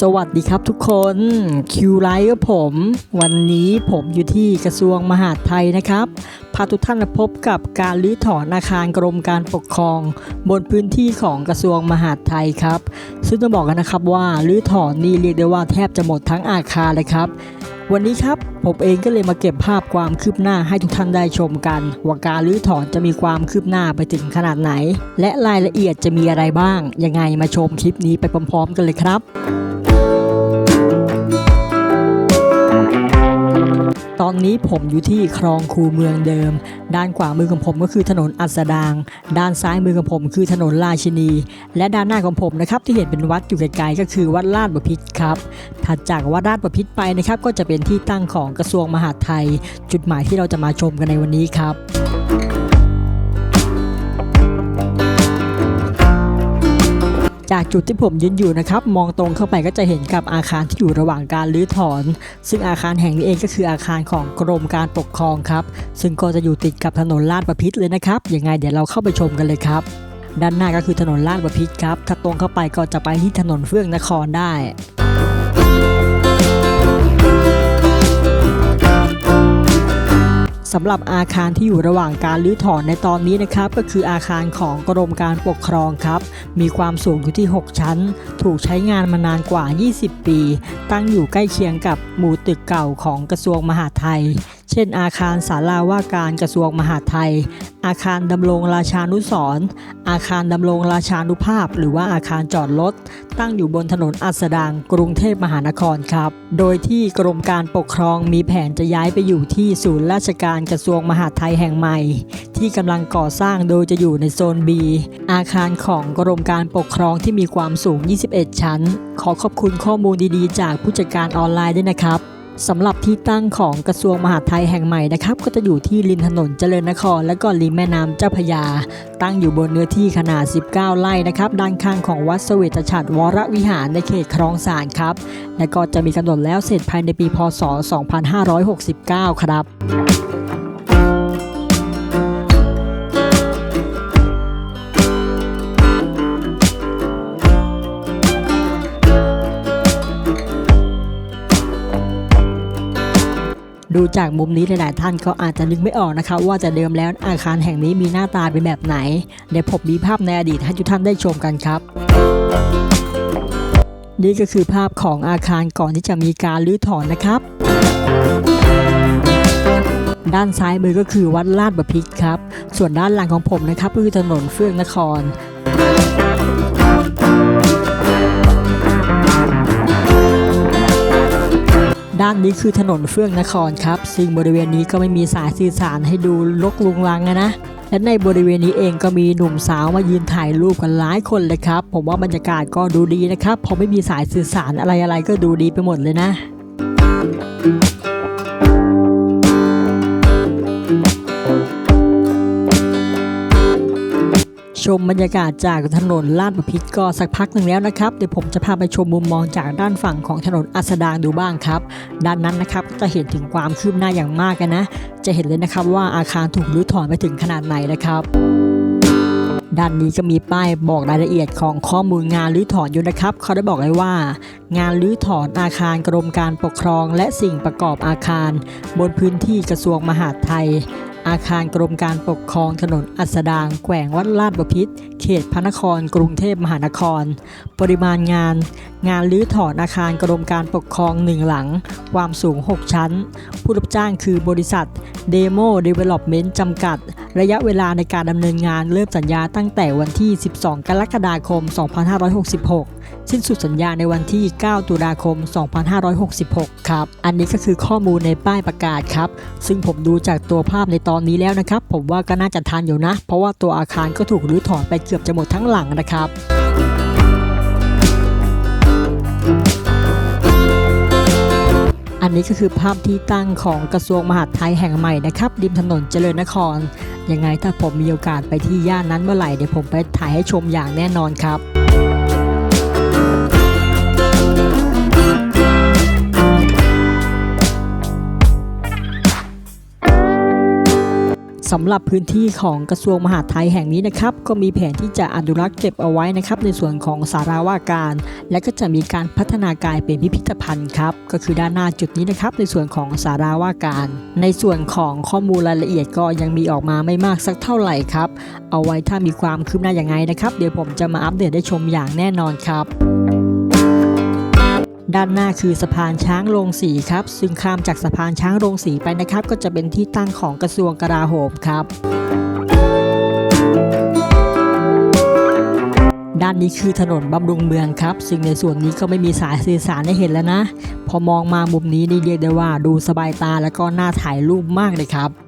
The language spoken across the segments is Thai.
สวัสดีครับทุกคนคิวไลท์กับผม วันนี้ผมอยู่ที่กระทรวงมหาดไทยนะครับ พาทุกท่านมาพบกับการรื้อถอนอาคารกรมการปกครอง บนพื้นที่ของกระทรวงมหาดไทยครับ ซึ่งต้องบอกกันนะครับว่ารื้อถอนนี่เรียกได้ว่าแทบจะหมดทั้งอาคารเลยครับ วันนี้ครับผมเองก็เลยมาเก็บภาพความคืบหน้าให้ทุกท่านได้ชมกันว่าการรื้อถอนจะมีความคืบหน้าไปถึงขนาดไหน และรายละเอียดจะมีอะไรบ้างยังไงมาชมคลิปนี้ไปพร้อมๆ กันเลยครับ ตอนนี้ผมอยู่ที่คลองคูเมืองเดิม ด้านขวามือของผมก็คือถนนอัสดาง ด้านซ้ายมือของผมคือถนนราชินี และด้านหน้าของผมนะครับที่เห็นเป็นวัดอยู่ไกลๆก็คือวัดลาดบพิษครับ ถัดจากวัดลาดบพิษไปนะครับก็จะเป็นที่ตั้งของกระทรวงมหาดไทย จุดหมายที่เราจะมาชมกันในวันนี้ครับ จากจุดที่ผมยืนอยู่นะครับ มองตรงเข้าไปก็จะเห็นกับอาคารที่อยู่ระหว่างการรื้อถอน ซึ่งอาคารแห่งนี้เองก็คืออาคารของกรมการปกครองครับ ซึ่งก็จะอยู่ติดกับถนนลาดประพิษเลยนะครับยังไงเดี๋ยวเราเข้าไปชมกันเลยครับ ด้านหน้าก็คือถนนลาดประพิษครับ ถ้าตรงเข้าไปก็จะไปที่ถนนเฟื่องนครได้ สำหรับอาคารที่อยู่ระหว่างการรื้อถอนในตอนนี้นะครับก็คืออาคารของกรมการปกครองครับมีความสูงอยู่ที่ 6 ชั้น ถูกใช้งานมานานกว่า 20 ปี ตั้งอยู่ใกล้เคียงกับหมู่ตึกเก่าของกระทรวงมหาดไทย เช่น อาคารศาลาว่าการกระทรวงมหาดไทย อาคารดำรงราชานุสรอาคารดำรงราชานุภาพ หรือว่าอาคารจอดรถตั้งอยู่บนถนนอัสดางกรุงเทพมหานครครับ โดยที่กรมการปกครองมีแผนจะย้ายไปอยู่ที่ศูนย์ราชการกระทรวงมหาดไทยแห่งใหม่ ที่กำลังก่อสร้างโดยจะอยู่ในโซน B อาคารของกรมการปกครองที่มีความสูง 21 ชั้น ขอขอบคุณข้อมูลดีๆ จากผู้จัดการออนไลน์ด้วยนะครับ สำหรับที่ตั้งของกระทรวงมหาดไทยแห่งใหม่นะครับ ก็จะอยู่ที่ริมถนนเจริญนคร และก็ริมแม่น้ำเจ้าพยา ตั้งอยู่บนเนื้อที่ขนาด 19 ไร่นะครับ ด้านข้างของวัดเสวตฉัตรวรวิหารในเขตคลองสานครับ และก็จะมีกำหนดแล้วเสร็จภายในปีพศ 2569 ครับ ดูจากมุมนี้หลายๆท่านก็อาจจะนึกไม่ออกนะครับว่าจะเดิมแล้วอาคารแห่งนี้มีหน้าตาเป็นแบบไหนเดี๋ยวผมมีภาพในอดีตให้ทุกท่านได้ชมกันครับนี่ก็คือภาพของอาคารก่อนที่จะมีการรื้อถอนนะครับ ด้านซ้ายมือก็คือวัดลาดบพิตรครับ ส่วนด้านหลังของผมนะครับก็คือถนนเฟื่องนคร ด้านนี้คือถนนเฟื่องนครครับ ซึ่งบริเวณนี้ก็ไม่มีสายสื่อสารให้ดูลกลุงลังนะและในบริเวณนี้เองก็มีหนุ่มสาวมายืนถ่ายรูปกันหลายคนเลยครับ ผมว่าบรรยากาศก็ดูดีนะครับเพอไม่มีสายสื่อสารอะไรอะไรๆก็ดูดีไปหมดเลยนะ ชมบรรยากาศจากถนนลาดบพิตรก็สักพักหนึ่งแล้วนะครับเดี๋ยวผมจะพาไปชมมุมมองจากด้านฝั่งของถนนอัสดางดูบ้างครับ ด้านนั้นนะครับจะเห็นถึงความคืบหน้าอย่างมากกันนะ จะเห็นเลยนะครับว่าอาคารถูกรื้อถอนไปถึงขนาดไหนนะครับด้านนี้ก็มีป้ายบอกรายละเอียดของข้อมูลงานรื้อถอนอยู่นะครับ เขาได้บอกไว้ว่า งานรื้อถอนอาคารกรมการปกครอง และสิ่งประกอบอาคาร บนพื้นที่กระทรวงมหาดไทย อาคารกรมการปกครองถนนอัสดาง แขวงวัดลาดบพิษเขตพระนครกรุงเทพมหานคร ปริมาณงาน งานรื้อถอนอาคารกรมการปกครองหนึ่งหลัง ความสูง 6 ชั้น ผู้รับจ้างคือบริษัทเดโมเดเวล็อปเมนต์จำกัด ระยะเวลาในการดำเนินงานเริ่มสัญญาตั้งแต่วันที่ 12 กรกฎาคม 2566 สิ้นสุดสัญญาในวันที่ 9 ตุลาคม 2566 ครับ อันนี้ก็คือข้อมูลในป้ายประกาศครับ ซึ่งผมดูจากตัวภาพในตอนนี้แล้วนะครับ ผมว่าก็น่าจะทันอยู่นะ เพราะว่าตัวอาคารก็ถูกรื้อถอนไปเกือบจะหมดทั้งหลังนะครับอันนี้ก็คือภาพที่ตั้งของกระทรวงมหาดไทยแห่งใหม่นะครับ ริมถนนเจริญนคร ยังไงถ้าผมมีโอกาสไปที่ย่านนั้นเมื่อไหร่เดี๋ยวผมไปถ่ายให้ชมอย่างแน่นอนครับ สำหรับพื้นที่ของกระทรวงมหาดไทยแห่งนี้นะครับ ก็มีแผนที่จะอนุรักษ์เก็บเอาไว้นะครับในส่วนของสาราว่าการ และก็จะมีการพัฒนากายเป็นพิพิธภัณฑ์ครับก็คือด้านหน้าจุดนี้นะครับในส่วนของสาราว่าการ ในส่วนของข้อมูลรายละเอียดก็ยังมีออกมาไม่มากสักเท่าไหร่ครับ เอาไว้ถ้ามีความคืบหน้าอย่างไงนะครับ เดี๋ยวผมจะมาอัปเดตได้ชมอย่างแน่นอนครับ ด้านหน้าคือสะพานช้างโรงสีครับ ซึ่งข้ามจากสะพานช้างโรงสีไปนะครับ ก็จะเป็นที่ตั้งของกระทรวงกลาโหมครับด้านนี้คือถนนบำรุงเมืองครับ ซึ่งในส่วนนี้ก็ไม่มีสายสื่อสารให้เห็นแล้วนะ พอมองมามุมนี้นี่เรียกได้ว่าดูสบายตาแล้วก็น่าถ่ายรูปมากเลยครับ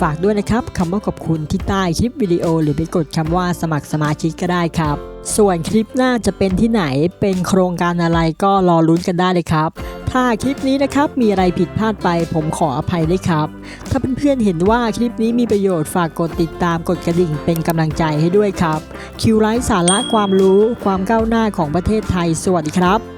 ฝากด้วยนะครับคำว่าขอบคุณที่ใต้คลิปวิดีโอ หรือไปกดคำว่าสมัครสมาชิกก็ได้ครับ ส่วนคลิปหน้าจะเป็นที่ไหนเป็นโครงการอะไรก็รอลุ้นกันได้เลยครับ ถ้าคลิปนี้นะครับมีอะไรผิดพลาดไปผมขออภัยด้วยครับ ถ้าเพื่อนๆเห็นว่าคลิปนี้มีประโยชน์ฝากกดติดตามกดกระดิ่งเป็นกำลังใจให้ด้วยครับคิวไลฟ์สาระความรู้ ความก้าวหน้าของประเทศไทยสวัสดีครับ